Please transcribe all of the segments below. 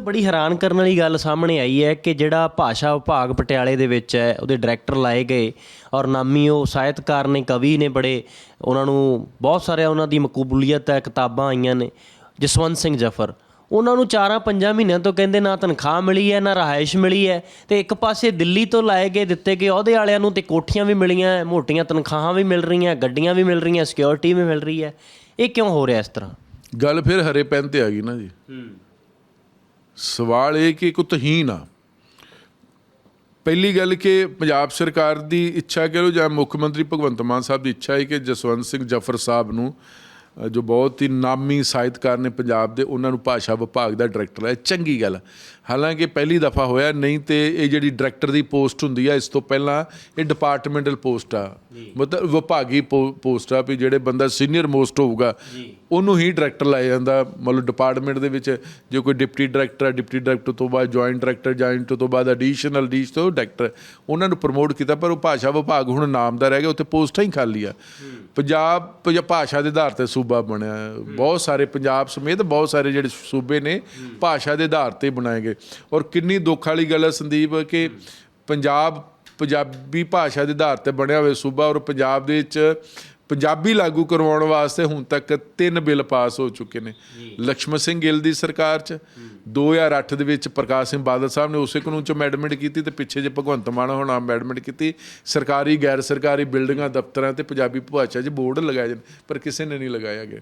ਬੜੀ ਹੈਰਾਨ ਕਰਨ ਵਾਲੀ ਗੱਲ ਸਾਹਮਣੇ ਆਈ ਹੈ ਕਿ ਜਿਹੜਾ ਭਾਸ਼ਾ ਵਿਭਾਗ ਪਟਿਆਲੇ ਦੇ ਵਿੱਚ ਹੈ ਉਹਦੇ ਡਾਇਰੈਕਟਰ ਲਾਏ ਗਏ ਔਰ ਨਾਮੀ ਉਹ ਸਾਹਿਤਕਾਰ ਨੇ ਕਵੀ ਨੇ ਬੜੇ ਉਹਨਾਂ ਨੂੰ ਬਹੁਤ ਸਾਰੇ ਉਹਨਾਂ ਦੀ ਮਕਬੂਲੀਅਤ ਹੈ ਕਿਤਾਬਾਂ ਆਈਆਂ ਨੇ ਜਸਵੰਤ ਸਿੰਘ ਜਫਰ। ਉਹਨਾਂ ਨੂੰ 4-5 ਮਹੀਨਿਆਂ ਤੋਂ ਕਹਿੰਦੇ ਨਾ ਤਨਖਾਹ ਮਿਲੀ ਹੈ ਨਾ ਰਹਾਇਸ਼ ਮਿਲੀ ਹੈ ਤੇ ਇੱਕ ਪਾਸੇ ਦਿੱਲੀ ਤੋਂ ਲਾਏ ਗਏ ਦਿੱਤੇ ਗਏ ਅਹੁਦੇ ਵਾਲਿਆਂ ਨੂੰ ਤੇ ਕੋਠੀਆਂ ਵੀ ਮਿਲੀਆਂ ਮੋਟੀਆਂ ਤਨਖਾਹਾਂ ਵੀ ਮਿਲ ਰਹੀਆਂ ਗੱਡੀਆਂ ਵੀ ਮਿਲ ਰਹੀਆਂ ਸਿਕਿਉਰਿਟੀ ਵੀ ਮਿਲ ਰਹੀ ਹੈ। ਇਹ ਕਿਉਂ ਹੋ ਰਿਹਾ ਇਸ ਤਰ੍ਹਾਂ? ਗੱਲ ਫਿਰ ਹਰੇ ਪੈਨ ਤੇ ਆ ਗਈ ਨਾ ਜੀ। ਸਵਾਲ ਇਹ ਕਿ ਕੋਈ ਤਹੀਨ ਆ। ਪਹਿਲੀ ਗੱਲ ਕਿ ਪੰਜਾਬ ਸਰਕਾਰ ਦੀ ਇੱਛਾ ਕਹਿ ਲਓ ਜਾਂ ਮੁੱਖ ਮੰਤਰੀ ਭਗਵੰਤ ਮਾਨ ਸਾਹਿਬ ਦੀ ਇੱਛਾ ਹੈ ਕਿ ਜਸਵੰਤ ਸਿੰਘ ਜਫਰ ਸਾਹਿਬ ਨੂੰ ਜੋ ਬਹੁਤ ਹੀ ਨਾਮੀ ਸਾਹਿਤਕਾਰ ਨੇ ਪੰਜਾਬ ਦੇ, ਉਹਨਾਂ ਨੂੰ ਭਾਸ਼ਾ ਵਿਭਾਗ ਦਾ ਡਾਇਰੈਕਟਰ ਹੈ। ਚੰਗੀ ਗੱਲ। ਹਾਲਾਂਕਿ ਪਹਿਲੀ ਦਫਾ ਹੋਇਆ, ਨਹੀਂ ਤੇ ਇਹ ਜਿਹੜੀ ਡਾਇਰੈਕਟਰ ਦੀ ਪੋਸਟ ਹੁੰਦੀ ਆ, ਇਸ ਤੋਂ ਪਹਿਲਾਂ ਇਹ ਡਿਪਾਰਟਮੈਂਟਲ ਪੋਸਟ ਆ। ਮਤਲਬ ਵਿਭਾਗੀ ਪੋਸਟ ਆ ਵੀ ਜਿਹੜੇ ਬੰਦਾ ਸੀਨੀਅਰ ਮੋਸਟ ਹੋਊਗਾ ਉਹਨੂੰ ਹੀ ਡਾਇਰੈਕਟਰ ਲਾਇਆ ਜਾਂਦਾ। ਮਤਲਬ ਡਿਪਾਰਟਮੈਂਟ ਦੇ ਵਿੱਚ ਜੇ ਕੋਈ ਡਿਪਟੀ ਡਾਇਰੈਕਟਰ ਆ ਡਿਪਟੀ ਡਾਇਰੈਕਟਰ ਤੋਂ ਬਾਅਦ ਜੁਆਇੰਟ ਡਾਇਰੈਕਟਰ ਜੁਆਇੰਟ ਤੋਂ ਬਾਅਦ ਐਡੀਸ਼ਨਲ ਡੀਸ਼ ਤੋਂ ਡਾਇਰੈਕਟਰ ਉਹਨਾਂ ਨੂੰ ਪ੍ਰਮੋਟ ਕੀਤਾ ਪਰ ਉਹ ਭਾਸ਼ਾ ਵਿਭਾਗ ਹੁਣ ਨਾਮ ਦਾ ਰਹਿ ਗਿਆ ਉੱਥੇ ਪੋਸਟਾਂ ਹੀ ਖਾਲੀ ਆ। ਪੰਜਾਬ ਪੰਜਾ ਭਾਸ਼ਾ ਦੇ ਆਧਾਰ ਤੇ ਸੂਬਾ ਬਣਿਆ। ਬਹੁਤ ਸਾਰੇ ਪੰਜਾਬ ਸਮੇਤ ਬਹੁਤ ਸਾਰੇ ਜਿਹੜੇ ਸੂਬੇ ਨੇ ਭਾਸ਼ਾ ਦੇ ਆਧਾਰ ਤੇ ਬਣਾਏ ਗਏ। ਔਰ ਕਿੰਨੀ ਦੁੱਖ ਵਾਲੀ ਗੱਲ ਹੈ ਸੰਦੀਪ ਕਿ ਪੰਜਾਬ ਪੰਜਾਬੀ ਭਾਸ਼ਾ ਦੇ ਆਧਾਰ ਤੇ ਬਣਿਆ ਹੋਇਆ ਸੂਬਾ ਔਰ ਪੰਜਾਬ ਦੇ ਵਿੱਚ ਪੰਜਾਬੀ ਲਾਗੂ ਕਰਵਾਉਣ ਵਾਸਤੇ ਹੁਣ ਤੱਕ ਤਿੰਨ ਬਿੱਲ ਪਾਸ ਹੋ ਚੁੱਕੇ ਨੇ। ਲక్ష్ਮਣ ਸਿੰਘ ਗਿੱਲ ਦੀ ਸਰਕਾਰ 'ਚ 2008 ਦੇ ਵਿੱਚ ਪ੍ਰਕਾਸ਼ ਸਿੰਘ ਬਾਦਲ ਸਾਹਿਬ ਨੇ ਉਸੇ ਕਾਨੂੰਨ 'ਚ ਅਮੈਂਡਮੈਂਟ ਕੀਤੀ ਤੇ ਪਿੱਛੇ ਜੇ ਭਗਵੰਤ ਮਾਨ ਹੁਣ ਅਮੈਂਡਮੈਂਟ ਕੀਤੀ ਸਰਕਾਰੀ ਗੈਰ ਸਰਕਾਰੀ ਬਿਲਡਿੰਗਾਂ ਦਫ਼ਤਰਾਂ ਤੇ ਪੰਜਾਬੀ ਭਾਸ਼ਾ 'ਚ ਬੋਰਡ ਲਗਾਏ ਜਾਣ ਪਰ ਕਿਸੇ ਨੇ ਨਹੀਂ ਲਗਾਇਆ ਗਿਆ।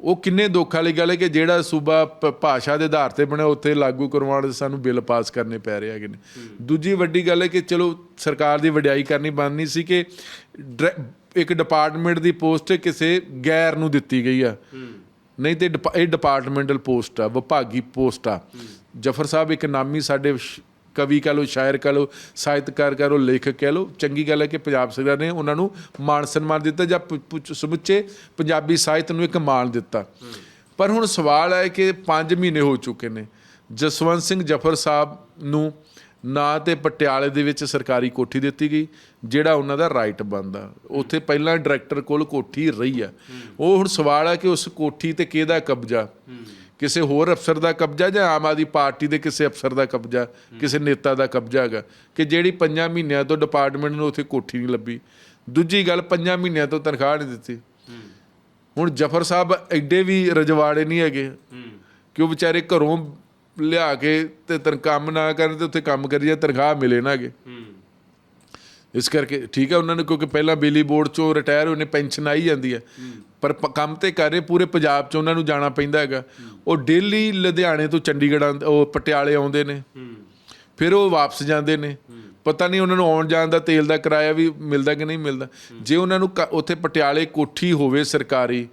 ਉਹ ਕਿੰਨੇ ਦੁੱਖ ਵਾਲੀ ਗੱਲ ਹੈ ਕਿ ਜਿਹੜਾ ਸੂਬਾ ਭਾਸ਼ਾ ਦੇ ਆਧਾਰ ਤੇ ਬਣਿਆ ਉੱਥੇ ਲਾਗੂ ਕਰਵਾਉਣ ਦੇ ਸਾਨੂੰ ਬਿੱਲ ਪਾਸ ਕਰਨੇ ਪੈ ਰਹੇ ਹੈਗੇ ਨੇ। ਦੂਜੀ ਵੱਡੀ ਗੱਲ ਹੈ ਕਿ ਚਲੋ ਸਰਕਾਰ ਦੀ ਵਡਿਆਈ ਕਰਨੀ ਬਣਨੀ ਸੀ ਕਿ ਇੱਕ ਡਿਪਾਰਟਮੈਂਟ ਦੀ ਪੋਸਟ ਕਿਸੇ ਗੈਰ ਨੂੰ ਦਿੱਤੀ ਗਈ ਆ। ਨਹੀਂ ਤੇ ਇਹ ਡਿਪਾਰਟਮੈਂਟਲ ਪੋਸਟ ਆ ਵਿਭਾਗੀ ਪੋਸਟ ਆ। ਜਫਰ ਸਾਹਿਬ ਇੱਕ ਨਾਮੀ ਸਾਡੇ ਕਵੀ ਕਹ ਲੋ ਸ਼ਾਇਰ ਕਹ ਲੋ ਸਾਹਿਤਕਾਰ ਕਹ ਲੋ ਲੇਖਕ ਕਹ ਲੋ ਚੰਗੀ ਗੱਲ ਹੈ ਕਿ ਪੰਜਾਬ ਸਰਕਾਰ ਨੇ ਉਹਨਾਂ ਨੂੰ ਮਾਣ ਸਨਮਾਨ ਦਿੱਤਾ ਜਾਂ ਪੁ- ਸਮੁੱਚੇ ਪੰਜਾਬੀ ਸਾਹਿਤ ਨੂੰ ਇੱਕ ਮਾਣ ਦਿੱਤਾ। ਪਰ ਹੁਣ ਸਵਾਲ ਹੈ ਕਿ 5 ਮਹੀਨੇ ਹੋ ਚੁੱਕੇ ਨੇ। ਜਸਵੰਤ ਸਿੰਘ ਜਫਰ ਸਾਹਿਬ ਨੂੰ ਨਾ ਤੇ ਪਟਿਆਲੇ ਦੇ ਵਿੱਚ ਸਰਕਾਰੀ ਕੋਠੀ ਦਿੱਤੀ ਗਈ, ਜਿਹੜਾ ਉਹਨਾਂ ਦਾ ਰਾਈਟ ਬਣਦਾ। ਉੱਥੇ ਪਹਿਲਾਂ ਡਾਇਰੈਕਟਰ ਕੋਲ ਕੋਠੀ ਰਹੀ ਆ। ਉਹ ਹੁਣ ਸਵਾਲ ਆ ਕਿ ਉਸ ਕੋਠੀ ਤੇ ਕਿਹਦਾ ਕਬਜ਼ਾ? ਕਿਸੇ ਹੋਰ ਅਫਸਰ ਦਾ ਕਬਜ਼ਾ ਜਾਂ ਆਮ ਆਦਮੀ ਪਾਰਟੀ ਦੇ ਕਿਸੇ ਅਫਸਰ ਦਾ ਕਬਜ਼ਾ, ਕਿਸੇ ਨੇਤਾ ਦਾ ਕਬਜ਼ਾ ਹੈਗਾ ਕਿ ਜਿਹੜੀ ਪੰਜਾਂ ਮਹੀਨਿਆਂ ਤੋਂ ਡਿਪਾਰਟਮੈਂਟ ਨੂੰ ਉੱਥੇ ਕੋਠੀ ਨਹੀਂ ਲੱਭੀ। ਦੂਜੀ ਗੱਲ, ਪੰਜਾਂ ਮਹੀਨਿਆਂ ਤੋਂ ਤਨਖਾਹ ਨਹੀਂ ਦਿੱਤੀ। ਹੁਣ ਜਫਰ ਸਾਹਿਬ ਐਡੇ ਵੀ ਰਜਵਾੜੇ ਨਹੀਂ ਹੈਗੇ ਕਿ ਉਹ ਵਿਚਾਰੇ ਘਰੋਂ ਲਿਆ ਕੇ ਤੇ ਤਨ ਨਾ ਕਰਨ ਤੇ ਉੱਥੇ ਕੰਮ ਕਰੀ ਜਾ ਤਨਖਾਹ ਮਿਲੇ ਨਾ ਅਗੇ ਇਸ ਕਰਕੇ ਠੀਕ ਹੈ ਉਹਨਾਂ ਨੇ ਕਿਉਂਕਿ ਪਹਿਲਾਂ ਬਿਜਲੀ ਬੋਰਡ ਚੋਂ ਰਿਟਾਇਰ ਹੋਏ ਨੇ ਪੈਨਸ਼ਨ ਆਈ ਜਾਂਦੀ ਹੈ। ਪਰ ਕੰਮ ਤੇ ਕਰ ਰਹੇ, ਪੂਰੇ ਪੰਜਾਬ 'ਚ ਉਹਨਾਂ ਨੂੰ ਜਾਣਾ ਪੈਂਦਾ ਹੈਗਾ। ਉਹ ਡੇਲੀ ਲੁਧਿਆਣੇ ਤੋਂ ਚੰਡੀਗੜ੍ਹ ਆਉਂਦੇ- ਉਹ ਪਟਿਆਲੇ ਆਉਂਦੇ ਨੇ। ਫਿਰ ਉਹ ਵਾਪਸ ਜਾਂਦੇ ਨੇ। ਪਤਾ ਨਹੀਂ ਉਹਨਾਂ ਨੂੰ ਆਉਣ ਜਾਣ ਦਾ ਤੇਲ ਦਾ ਕਿਰਾਇਆ ਵੀ ਮਿਲਦਾ ਕਿ ਨਹੀਂ ਮਿਲਦਾ। ਜੇ ਉਹਨਾਂ ਨੂੰ ਕ- ਉੱਥੇ ਪਟਿਆਲੇ ਕੋਠੀ ਹੋਵੇ ਸਰਕਾਰੀ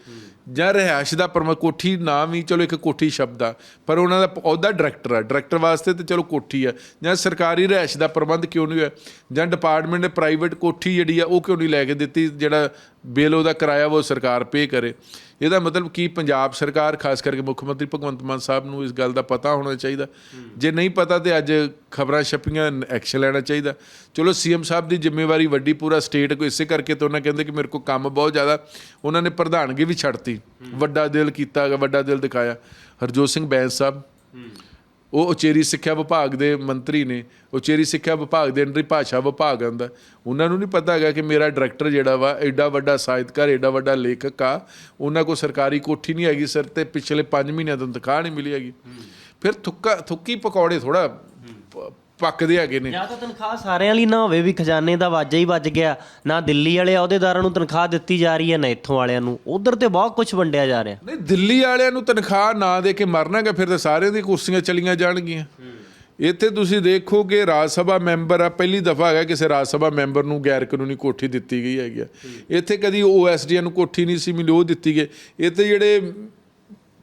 ਜਾਂ ਰਿਹਾਇਸ਼ ਦਾ ਪਰਮ ਕੋਠੀ ਨਾਮ ਹੀ ਚਲੋ ਇੱਕ ਕੋਠੀ ਸ਼ਬਦ ਆ, ਪਰ ਉਹਨਾਂ ਦਾ ਅਹੁਦਾ ਡਾਇਰੈਕਟਰ ਆ। ਡਾਇਰੈਕਟਰ ਵਾਸਤੇ ਤੇ ਚਲੋ ਕੋਠੀ ਆ। ਜਾਂ ਸਰਕਾਰੀ ਰਿਹਾਇਸ਼ ਦਾ ਪ੍ਰਬੰਧ ਕਿਉਂ ਨਹੀਂ ਹੋਇਆ? ਜਾਂ ਡਿਪਾਰਟਮੈਂਟ ਨੇ ਪ੍ਰਾਈਵੇਟ ਕੋਠੀ ਜਿਹੜੀ ਆ, ਉਹ ਕਿਉਂ ਨਹੀਂ ਲੈ ਕੇ ਦਿੱਤੀ ਜਿਹੜਾ ਬਿੱਲ ਉਹਦਾ ਕਿਰਾਇਆ ਉਹ ਸਰਕਾਰ ਪੇ ਕਰੇ। ਇਹਦਾ ਮਤਲਬ ਕੀ ਪੰਜਾਬ ਸਰਕਾਰ ਖਾਸ ਕਰਕੇ ਮੁੱਖ ਮੰਤਰੀ ਭਗਵੰਤ ਮਾਨ ਸਾਹਿਬ ਨੂੰ ਇਸ ਗੱਲ ਦਾ ਪਤਾ ਹੋਣਾ ਚਾਹੀਦਾ। ਜੇ ਨਹੀਂ ਪਤਾ ਤੇ ਅੱਜ ਖਬਰਾਂ ਛਪੀਆਂ ਐਕਸ਼ਨ ਲੈਣਾ ਚਾਹੀਦਾ। ਚਲੋ ਸੀਐਮ ਸਾਹਿਬ ਦੀ ਜ਼ਿੰਮੇਵਾਰੀ ਵੱਡੀ ਪੂਰਾ ਸਟੇਟ ਕੋ ਇਸੇ ਕਰਕੇ ਤਾਂ ਉਹਨਾਂ ਕਹਿੰਦੇ ਕਿ ਮੇਰੇ ਕੋ ਕੰਮ ਬਹੁਤ ਜ਼ਿਆਦਾ। ਉਹਨਾਂ ਨੇ ਪ੍ਰਧਾਨਗੀ ਵੀ ਛੱਡਤੀ। ਵੱਡਾ ਦਿਲ ਕੀਤਾ ਵੱਡਾ ਦਿਲ ਦਿਖਾਇਆ। ਹਰਜੋਤ ਸਿੰਘ ਬੈਂਸ ਸਾਹਿਬ। ਉਹ ਉਚੇਰੀ ਸਿੱਖਿਆ ਵਿਭਾਗ ਦੇ ਮੰਤਰੀ ਨੇ, ਉਚੇਰੀ ਸਿੱਖਿਆ ਵਿਭਾਗ ਦੇ ਅੰਦਰ ਭਾਸ਼ਾ ਵਿਭਾਗ ਆਉਂਦਾ ਉਹਨਾਂ ਨੂੰ ਨਹੀਂ ਪਤਾ ਹੈਗਾ ਕਿ ਮੇਰਾ ਡਾਇਰੈਕਟਰ ਜਿਹੜਾ ਵਾ ਐਡਾ ਵੱਡਾ ਸਾਹਿਤਕਾਰ ਐਡਾ ਵੱਡਾ ਲੇਖਕ ਆ। ਉਹਨਾਂ ਕੋ ਸਰਕਾਰੀ ਕੋਠੀ ਨਹੀਂ ਹੈਗੀ ਸਰ ਤੇ, ਪਿਛਲੇ 5 ਮਹੀਨਿਆਂ ਤੋਂ ਤਨਖਾਹ ਨਹੀਂ ਮਿਲੀ ਹੈਗੀ। ਫਿਰ ਥੁੱਕਾ ਥੁੱਕੀ ਪਕੌੜੇ ਥੋੜਾ ਪੱਕਦੇ ਹੈਗੇ ਨੇ। ਜਾਂ ਤਾਂ ਤਨਖਾਹ ਸਾਰਿਆਂ ਲਈ ਨਾ ਹੋਵੇ ਵੀ ਖਜ਼ਾਨੇ ਦਾ ਵਾਜਾ ਹੀ ਵੱਜ ਗਿਆ। ਨਾ ਦਿੱਲੀ ਵਾਲੇ ਅਹੁਦੇਦਾਰਾਂ ਨੂੰ ਤਨਖਾਹ ਦਿੱਤੀ ਜਾ ਰਹੀ ਹੈ ਨਾ ਇੱਥੋਂ ਵਾਲਿਆਂ ਨੂੰ। ਉਧਰ ਤੇ ਬਹੁਤ ਕੁਝ ਵੰਡਿਆ ਜਾ ਰਿਹਾ। ਨਹੀਂ ਦਿੱਲੀ ਵਾਲਿਆਂ ਨੂੰ ਤਨਖਾਹ ਨਾ ਦੇ ਕੇ ਮਰਨਾਗਾ ਫਿਰ ਤਾਂ ਸਾਰਿਆਂ ਦੀ ਕੁਰਸੀਆਂ ਚਲੀਆਂ ਜਾਣਗੀਆਂ। ਇੱਥੇ ਤੁਸੀਂ ਦੇਖੋ ਕਿ ਰਾਜ ਸਭਾ ਮੈਂਬਰ ਆ ਪਹਿਲੀ ਦਫਾ ਹੈਗਾ ਕਿਸੇ ਰਾਜ ਸਭਾ ਮੈਂਬਰ ਨੂੰ ਗੈਰ ਕਾਨੂੰਨੀ ਕੋਠੀ ਦਿੱਤੀ ਗਈ ਹੈਗੀ ਆ। ਇੱਥੇ ਕਦੀ ਓਐਸਡੀ ਨੂੰ ਕੋਠੀ ਨਹੀਂ ਸੀ ਮਿਲੀ ਉਹ ਦਿੱਤੀ ਗਈ। ਇੱਥੇ ਜਿਹੜੇ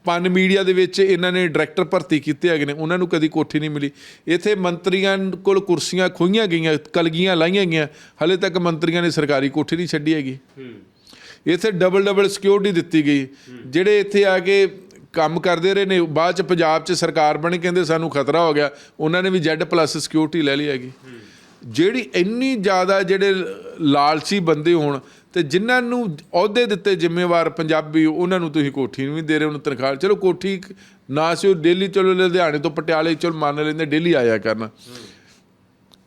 ਪਨ ਮੀਡੀਆ ਦੇ ਵਿੱਚ ਇਹਨਾਂ ਨੇ ਡਾਇਰੈਕਟਰ ਭਰਤੀ ਕੀਤੇ ਹੈਗੇ ਨੇ ਉਹਨਾਂ ਨੂੰ ਕਦੀ ਕੋਠੀ ਨਹੀਂ ਮਿਲੀ। ਇੱਥੇ ਮੰਤਰੀਆਂ ਕੋਲ ਕੁਰਸੀਆਂ ਖੋਈਆਂ ਗਈਆਂ ਕਲਗੀਆਂ ਲਾਈਆਂ ਗਈਆਂ ਹਲੇ ਤੱਕ ਮੰਤਰੀਆਂ ਨੇ ਸਰਕਾਰੀ ਕੋਠੀ ਨਹੀਂ ਛੱਡੀ ਹੈਗੀ। ਇੱਥੇ ਡਬਲ ਡਬਲ ਸਿਕਿਉਰਿਟੀ ਦਿੱਤੀ ਗਈ। ਜਿਹੜੇ ਇੱਥੇ ਆ ਕੇ ਕੰਮ ਕਰਦੇ ਰਹੇ ਨੇ ਬਾਅਦ ਚ ਪੰਜਾਬ ਚ ਸਰਕਾਰ ਬਣੀ ਕਹਿੰਦੇ ਸਾਨੂੰ ਖਤਰਾ ਹੋ ਗਿਆ ਉਹਨਾਂ ਨੇ ਵੀ Z+ ਸਿਕਿਉਰਿਟੀ ਲੈ ਲਈ ਹੈਗੀ। ਜਿਹੜੀ ਇੰਨੀ ਜ਼ਿਆਦਾ ਜਿਹੜੇ ਲਾਲਚੀ ਬੰਦੇ ਹੋਣ ਤੇ ਜਿਨ੍ਹਾਂ ਨੂੰ ਅਹੁਦੇ ਦਿੱਤੇ ਜ਼ਿੰਮੇਵਾਰ ਪੰਜਾਬੀ ਉਹਨਾਂ ਨੂੰ ਤੁਸੀਂ ਕੋਠੀ ਨਹੀਂ ਦੇ ਰਹੇ ਉਹਨੂੰ ਤਨਖਾਹ। ਚਲੋ ਕੋਠੀ ਨਾ ਸੀ ਉਹ ਡੇਲੀ ਚਲੋ ਲੁਧਿਆਣੇ ਤੋਂ ਪਟਿਆਲੇ ਚਲੋ ਮੰਨ ਲੈਂਦੇ ਡੇਲੀ ਆਇਆ ਕਰਨਾ।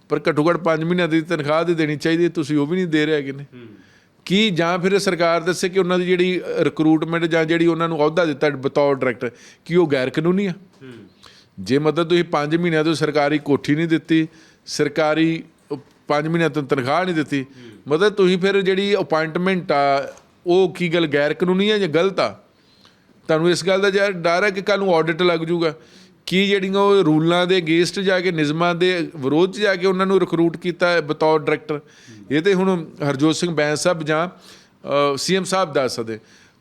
ਪਰ ਘੱਟੋ ਘੱਟ 5 ਮਹੀਨਿਆਂ ਦੀ ਤਨਖਾਹ ਤੇ ਦੇਣੀ ਚਾਹੀਦੀ ਤੁਸੀਂ ਉਹ ਵੀ ਨਹੀਂ ਦੇ ਰਹੇ ਹੈਗੇ ਨੇ। ਕੀ ਜਾਂ ਫਿਰ ਸਰਕਾਰ ਦੱਸੇ ਕਿ ਉਹਨਾਂ ਦੀ ਜਿਹੜੀ ਰਿਕਰੂਟਮੈਂਟ ਜਾਂ ਜਿਹੜੀ ਉਹਨਾਂ ਨੂੰ ਅਹੁਦਾ ਦਿੱਤਾ ਬਤੌਰ ਡਾਇਰੈਕਟਰ ਕੀ ਉਹ ਗੈਰ ਕਾਨੂੰਨੀ ਆ ਜੇ ਮਤਲਬ ਤੁਸੀਂ 5 ਮਹੀਨਿਆਂ ਤੋਂ ਸਰਕਾਰੀ ਕੋਠੀ ਨਹੀਂ ਦਿੱਤੀ ਸਰਕਾਰੀ 5 ਮਹੀਨਿਆਂ ਤੋਂ ਤਨਖਾਹ ਨਹੀਂ ਦਿੱਤੀ। ਮਤਲਬ ਤੁਸੀਂ ਫਿਰ ਜਿਹੜੀ ਅਪਾਇੰਟਮੈਂਟ ਆ, ਉਹ ਕੀ ਗੱਲ ਗੈਰ ਕਾਨੂੰਨੀ ਆ ਜਾਂ ਗਲਤ ਆ? ਤੁਹਾਨੂੰ ਇਸ ਗੱਲ ਦਾ ਯਾਰ ਡਰ ਹੈ ਕਿ ਕੱਲ ਨੂੰ ਆਡਿਟ ਲੱਗ ਜਾਊਗਾ? ਕੀ ਜਿਹੜੀਆਂ ਉਹ ਰੂਲਾਂ ਦੇ ਅਗੇਂਸਟ ਜਾ ਕੇ, ਨਿਯਮਾਂ ਦੇ ਵਿਰੋਧ 'ਚ ਜਾ ਕੇ ਉਹਨਾਂ ਨੂੰ ਰਿਕਰੂਟ ਕੀਤਾ ਬਤੌਰ ਡਾਇਰੈਕਟਰ ਇਹ ਤੇ ਹੁਣ ਹਰਜੋਤ ਸਿੰਘ ਬੈਂਸ ਸਾਹਿਬ ਜਾਂ ਸੀਐਮ ਸਾਹਿਬ ਦੱਸ ਸਕਦੇ।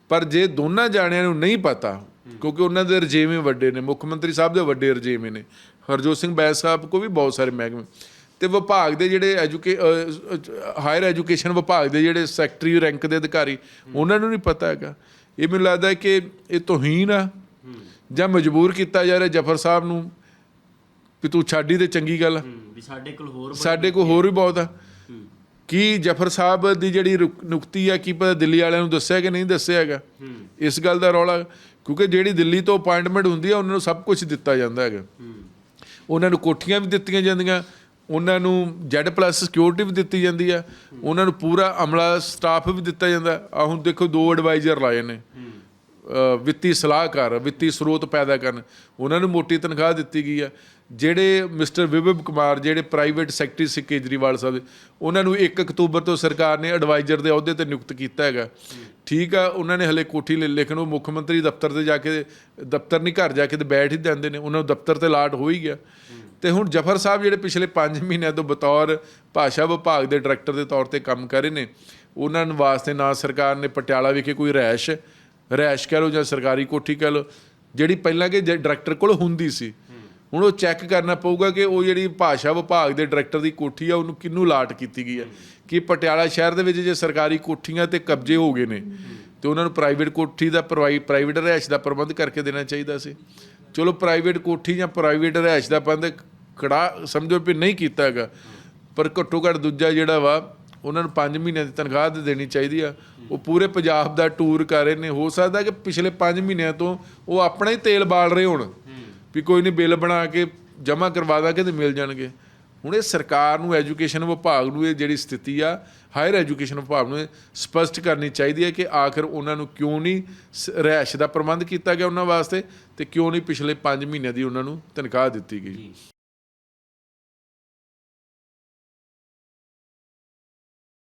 ਪਰ ਜੇ ਦੋਨਾਂ ਜਾਣਿਆਂ ਨੂੰ ਨਹੀਂ ਪਤਾ, ਕਿਉਂਕਿ ਉਹਨਾਂ ਦੇ ਰਜੇਵੇਂ ਵੱਡੇ ਨੇ, ਮੁੱਖ ਮੰਤਰੀ ਸਾਹਿਬ ਦੇ ਵੱਡੇ ਰਜੇਵੇਂ ਨੇ ਹਰਜੋਤ ਸਿੰਘ ਬੈਂਸ ਸਾਹਿਬ ਕੋ ਵੀ ਬਹੁਤ ਸਾਰੇ ਮਹਿਕਮੇ। ਤੇ ਵਿਭਾਗ ਦੇ ਜਿਹੜੇ ਐਜੂਕੇ ਹਾਇਰ ਐਜੂਕੇਸ਼ਨ ਵਿਭਾਗ ਦੇ ਜਿਹੜੇ ਸੈਕਟਰੀ ਰੈਂਕ ਦੇ ਅਧਿਕਾਰੀ ਉਹਨਾਂ ਨੂੰ ਨਹੀਂ ਪਤਾ ਹੈਗਾ। ਇਹ ਮੈਨੂੰ ਲੱਗਦਾ ਹੈ ਕਿ ਇਹ ਤੋਹੀਨ ਆ ਜਾਂ ਮਜਬੂਰ ਕੀਤਾ ਜਾ ਰਿਹਾ ਜਫਰ ਸਾਹਿਬ ਨੂੰ ਵੀ ਤੂੰ ਛਾਡੀ ਤੇ ਚੰਗੀ ਗੱਲ। ਵੀ ਸਾਡੇ ਕੋਲ ਹੋਰ ਸਾਡੇ ਕੋਲ ਹੋਰ ਵੀ ਬਹੁਤ ਆ। ਕੀ ਜਫਰ ਸਾਹਿਬ ਦੀ ਜਿਹੜੀ ਨੁਕਤੀ ਆ ਕੀ ਪਤਾ ਦਿੱਲੀ ਵਾਲਿਆਂ ਨੂੰ ਦੱਸਿਆ ਕਿ ਨਹੀਂ ਦੱਸਿਆ ਹੈਗਾ। ਇਸ ਗੱਲ ਦਾ ਰੌਲਾ ਕਿਉਂਕਿ ਜਿਹੜੀ ਦਿੱਲੀ ਤੋਂ ਅਪਾਇੰਟਮੈਂਟ ਹੁੰਦੀ ਆ ਉਹਨਾਂ ਨੂੰ ਸਭ ਕੁਝ ਦਿੱਤਾ ਜਾਂਦਾ ਹੈਗਾ। ਉਹਨਾਂ ਨੂੰ ਕੋਠੀਆਂ ਵੀ ਦਿੱਤੀਆਂ ਜਾਂਦੀਆਂ, ਉਹਨਾਂ ਨੂੰ Z ਪਲੱਸ ਸਿਕਿਉਰਿਟੀ ਵੀ ਦਿੱਤੀ ਜਾਂਦੀ ਆ, ਉਹਨਾਂ ਨੂੰ ਪੂਰਾ ਅਮਲਾ ਸਟਾਫ ਵੀ ਦਿੱਤਾ ਜਾਂਦਾ। ਆ ਹੁਣ ਦੇਖੋ ਦੋ ਐਡਵਾਈਜ਼ਰ ਲਾਏ ਨੇ। ਵਿੱਤੀ ਸਲਾਹਕਾਰ, ਵਿੱਤੀ ਸਰੋਤ ਪੈਦਾ ਕਰਨ। ਉਹਨਾਂ ਨੂੰ ਮੋਟੀ ਤਨਖਾਹ ਦਿੱਤੀ ਗਈ ਆ। ਜਿਹੜੇ ਮਿਸਟਰ ਵਿਭਵ ਕੁਮਾਰ, ਜਿਹੜੇ ਪ੍ਰਾਈਵੇਟ ਸੈਕਟਰੀ ਸੀ ਕੇਜਰੀਵਾਲ ਸਾਹਿਬ, ਉਹਨਾਂ ਨੂੰ 1 ਅਕਤੂਬਰ ਤੋਂ ਸਰਕਾਰ ਨੇ ਐਡਵਾਈਜ਼ਰ ਦੇ ਅਹੁਦੇ ਤੇ ਨਿਯੁਕਤ ਕੀਤਾ ਹੈਗਾ। ਠੀਕ ਆ, ਉਹਨਾਂ ਨੇ ਹਲੇ ਕੋਠੀ ਲੈ ਲੇਕਿਨ ਉਹ ਮੁੱਖ ਮੰਤਰੀ ਦਫ਼ਤਰ ਤੇ ਜਾ ਕੇ, ਦਫ਼ਤਰ ਨਹੀਂ ਘਰ ਜਾ ਕੇ ਤੇ ਬੈਠ ਹੀ ਜਾਂਦੇ ਨੇ, ਉਹਨਾਂ ਨੂੰ ਦਫ਼ਤਰ ਤੇ ਲਾਟ ਹੋ ਹੀ ਗਿਆ। ਤੇ ਹੁਣ ਜਫਰ ਸਾਹਿਬ ਜਿਹੜੇ ਪਿਛਲੇ 5 ਮਹੀਨਿਆਂ ਤੋਂ ਬਤੌਰ ਭਾਸ਼ਾ ਵਿਭਾਗ ਦੇ ਡਾਇਰੈਕਟਰ ਦੇ ਤੌਰ ਤੇ ਕੰਮ ਕਰ ਰਹੇ ਨੇ, ਉਹਨਾਂ ਨੂੰ ਵਾਸਤੇ ਨਾ ਸਰਕਾਰ ਨੇ ਪਟਿਆਲਾ ਵਿਖੇ ਕੋਈ ਰੈਸ਼ ਰੈਸ਼ ਕਹ ਲਓ ਜਾਂ ਸਰਕਾਰੀ ਕੋਠੀ ਕਹ ਲਓ, ਜਿਹੜੀ ਪਹਿਲਾਂ ਕਿ ਡਾਇਰੈਕਟਰ ਕੋਲ ਹੁੰਦੀ ਸੀ ਹੁਣ ਉਹ ਚੈੱਕ ਕਰਨਾ ਪਊਗਾ ਕਿ ਉਹ ਜਿਹੜੀ ਭਾਸ਼ਾ ਵਿਭਾਗ ਦੇ ਡਾਇਰੈਕਟਰ ਦੀ ਕੋਠੀ ਆ, ਉਹਨੂੰ ਕਿੰਨੂੰ ਲਾਟ ਕੀਤੀ ਗਈ ਹੈ ਕਿ ਪਟਿਆਲਾ ਸ਼ਹਿਰ ਦੇ ਵਿੱਚ ਜੇ ਸਰਕਾਰੀ ਕੋਠੀਆਂ ਤੇ ਕਬਜ਼ੇ ਹੋ ਗਏ ਨੇ, ਤੇ ਉਹਨਾਂ ਨੂੰ ਪ੍ਰਾਈਵੇਟ ਕੋਠੀ ਦਾ ਪ੍ਰਾਈਵੇਟ ਰਿਹਾਇਸ਼ ਦਾ ਪ੍ਰਬੰਧ ਕਰਕੇ ਦੇਣਾ ਚਾਹੀਦਾ ਸੀ। ਚਲੋ ਪ੍ਰਾਈਵੇਟ ਕੋਠੀ ਜਾਂ ਪ੍ਰਾਈਵੇਟ ਰਿਹਾਇਸ਼ ਦਾ ਪ੍ਰਬੰਧ ਕੜਾ ਸਮਝੋ ਵੀ ਨਹੀਂ ਕੀਤਾ ਹੈਗਾ, ਪਰ ਘੱਟੋ ਘੱਟ ਦੂਜਾ ਜਿਹੜਾ ਵਾ, ਉਹਨਾਂ ਨੂੰ 5 ਮਹੀਨਿਆਂ ਦੀ ਤਨਖਾਹ ਦੇ ਦੇਣੀ ਚਾਹੀਦੀ ਆ। ਉਹ ਪੂਰੇ ਪੰਜਾਬ ਦਾ ਟੂਰ ਕਰ ਰਹੇ ਨੇ। ਹੋ ਸਕਦਾ ਕਿ ਪਿਛਲੇ 5 ਮਹੀਨਿਆਂ ਤੋਂ ਉਹ ਆਪਣਾ ਹੀ ਤੇਲ ਬਾਲ ਰਹੇ ਹੋਣ। ਵੀ ਕੋਈ ਨਹੀਂ ਬਿੱਲ ਬਣਾ ਕੇ ਜਮ੍ਹਾਂ ਕਰਵਾ ਦਾਂਗੇ ਤੇ ਮਿਲ ਜਾਣਗੇ। ਹੁਣ ਇਹ ਸਰਕਾਰ ਨੂੰ ਐਜੂਕੇਸ਼ਨ ਵਿਭਾਗ ਨੂੰ ਇਹ ਜਿਹੜੀ ਸਥਿਤੀ ਆ, ਹਾਇਰ ਐਜੂਕੇਸ਼ਨ ਵਿਭਾਗ ਨੂੰ ਇਹ ਸਪਸ਼ਟ ਕਰਨੀ ਚਾਹੀਦੀ ਹੈ ਕਿ ਆਖਰ ਉਹਨਾਂ ਨੂੰ ਕਿਉਂ ਨਹੀਂ ਸ- ਰਿਹਾਇਸ਼ ਦਾ ਪ੍ਰਬੰਧ ਕੀਤਾ ਗਿਆ ਉਹਨਾਂ ਵਾਸਤੇ ਤੇ ਕਿਉਂ ਨਹੀਂ ਪਿਛਲੇ 5 ਮਹੀਨਿਆਂ ਦੀ ਉਹਨਾਂ ਨੂੰ ਤਨਖਾਹ ਦਿੱਤੀ ਗਈ।